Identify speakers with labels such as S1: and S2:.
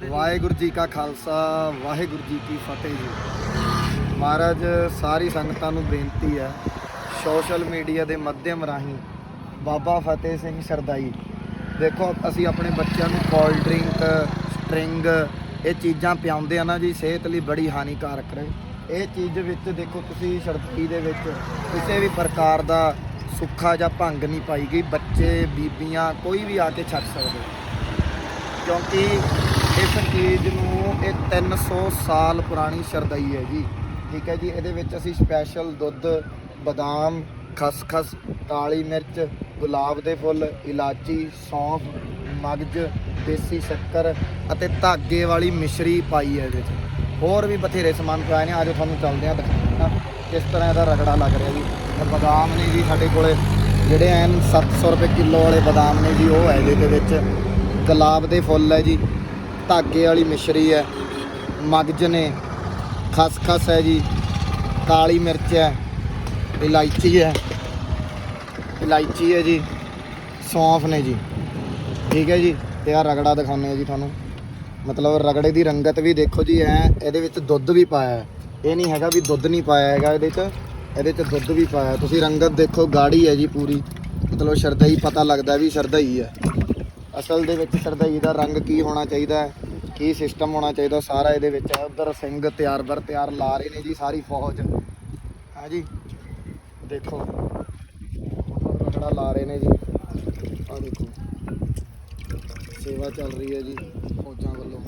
S1: ਵਾਹਿਗੁਰੂ ਜੀ ਕਾ ਖਾਲਸਾ, ਵਾਹਿਗੁਰੂ ਜੀ ਕੀ ਫਤਿਹ ਜੀ। ਮਹਾਰਾਜ, ਸਾਰੀ ਸੰਗਤਾਂ ਨੂੰ ਬੇਨਤੀ ਹੈ ਸੋਸ਼ਲ ਮੀਡੀਆ ਦੇ ਮਾਧਿਅਮ ਰਾਹੀਂ ਬਾਬਾ ਫਤਿਹ ਸਿੰਘ ਸਰਦਾਈ। ਦੇਖੋ, ਅਸੀਂ ਆਪਣੇ ਬੱਚਿਆਂ ਨੂੰ ਕੋਲਡ ਡਰਿੰਕ ਸਟ੍ਰਿੰਗ ਇਹ ਚੀਜ਼ਾਂ ਪਿਆਉਂਦੇ ਆ ਨਾ ਜੀ, ਸਿਹਤ ਲਈ ਬੜੀ ਹਾਨੀਕਾਰਕ ਰਹੇ ਇਹ ਚੀਜ਼ ਵਿੱਚ ਦੇਖੋ, ਤੁਸੀਂ ਸਰਦਾਈ ਦੇ ਵਿੱਚ ਕਿਸੇ ਵੀ ਪ੍ਰਕਾਰ ਦਾ ਸੁੱਖਾ ਜਾਂ ਭੰਗ ਨਹੀਂ ਪਾਈ ਗਈ। ਬੱਚੇ, ਬੀਬੀਆਂ ਕੋਈ ਵੀ ਆ ਕੇ ਛੱਡ ਸਕਦੇ। ਕਿਉਂਕਿ ਇਸ ਚੀਜ਼ ਨੂੰ ਇਹ 300 ਸਾਲ ਪੁਰਾਣੀ ਸ਼ਰਦਈ ਹੈ ਜੀ। ਠੀਕ ਹੈ ਜੀ, ਇਹਦੇ ਵਿੱਚ ਅਸੀਂ ਸਪੈਸ਼ਲ ਦੁੱਧ, ਬਦਾਮ, ਖਸਖਸ, ਕਾਲੀ ਮਿਰਚ, ਗੁਲਾਬ ਦੇ ਫੁੱਲ, ਇਲਾਚੀ, ਸੌਂਫ, ਮਗਜ, ਦੇਸੀ ਸ਼ੱਕਰ ਅਤੇ ਧਾਗੇ ਵਾਲੀ ਮਿਸ਼ਰੀ ਪਾਈ ਹੈ ਇਹਦੇ ਵਿੱਚ। ਹੋਰ ਵੀ ਬਥੇਰੇ ਸਮਾਨ ਪਾਏ ਨੇ, ਆਜੋ ਤੁਹਾਨੂੰ ਚੱਲਦੇ ਆ ਦਿਖਾਉਣਾ ਕਿਸ ਤਰ੍ਹਾਂ ਇਹਦਾ ਰਗੜਾ ਲੱਗ ਰਿਹਾ ਜੀ। ਬਦਾਮ ਨੇ ਜੀ ਸਾਡੇ ਕੋਲੇ ਜਿਹੜੇ ਐਨ 700 ਰੁਪਏ ਕਿਲੋ ਵਾਲੇ ਬਦਾਮ ਨੇ ਜੀ, ਉਹ ਹੈ ਇਹਦੇ ਵਿੱਚ। ਗੁਲਾਬ ਦੇ ਫੁੱਲ ਹੈ ਜੀ ਧਾਗੇ ਵਾਲੀ ਮਿਸ਼ਰੀ ਹੈ। ਮਗਜ ਨੇ ਖਸਖਸ ਹੈ ਜੀ। ਕਾਲੀ ਮਿਰਚ ਹੈ। ਇਲਾਇਚੀ ਹੈ। ਇਲਾਇਚੀ ਹੈ ਜੀ। ਸੌਂਫ ਨੇ ਜੀ। ਠੀਕ ਹੈ ਜੀ। ਤੇ ਆ ਰਗੜਾ ਦਿਖਾਉਂਦੇ ਆ ਜੀ ਤੁਹਾਨੂੰ। ਮਤਲਬ ਰਗੜੇ ਦੀ ਰੰਗਤ ਵੀ ਦੇਖੋ ਜੀ, ਐ ਇਹਦੇ ਵਿੱਚ ਦੁੱਧ ਵੀ ਪਾਇਆ ਇਹ ਨਹੀਂ ਹੈਗਾ ਵੀ ਦੁੱਧ ਨਹੀਂ ਪਾਇਆ ਹੈਗਾ ਇਹਦੇ 'ਚ। ਇਹਦੇ 'ਚ ਦੁੱਧ ਵੀ ਪਾਇਆ ਤੁਸੀਂ ਰੰਗਤ ਦੇਖੋ, ਗਾੜੀ ਹੈ ਜੀ ਪੂਰੀ। ਮਤਲਬ ਸ਼ਰਦਈ ਪਤਾ ਲੱਗਦਾ ਵੀ ਸ਼ਰਦਈ ਹੈ। ਅਸਲ ਦੇ ਵਿੱਚ ਸ਼ਰਦਈ ਦਾ ਰੰਗ ਕੀ ਹੋਣਾ ਚਾਹੀਦਾ ਹੈ? ਕੀ ਸਿਸਟਮ ਹੋਣਾ ਚਾਹੀਦਾ? ਸਾਰਾ ਇਹਦੇ ਵਿੱਚ ਹੈ। ਉਧਰ ਸਿੰਘ ਤਿਆਰ ਬਰ ਤਿਆਰ ਲਾ ਰਹੇ ਨੇ ਜੀ ਸਾਰੀ ਫੌਜ। ਹਾਂ ਜੀ? ਦੇਖੋ। ਰਗੜਾ ਲਾ ਰਹੇ ਨੇ ਜੀ। ਆ ਦੇਖੋ। ਸੇਵਾ ਚੱਲ ਰਹੀ ਹੈ ਜੀ ਫੌਜਾਂ ਵੱਲੋਂ।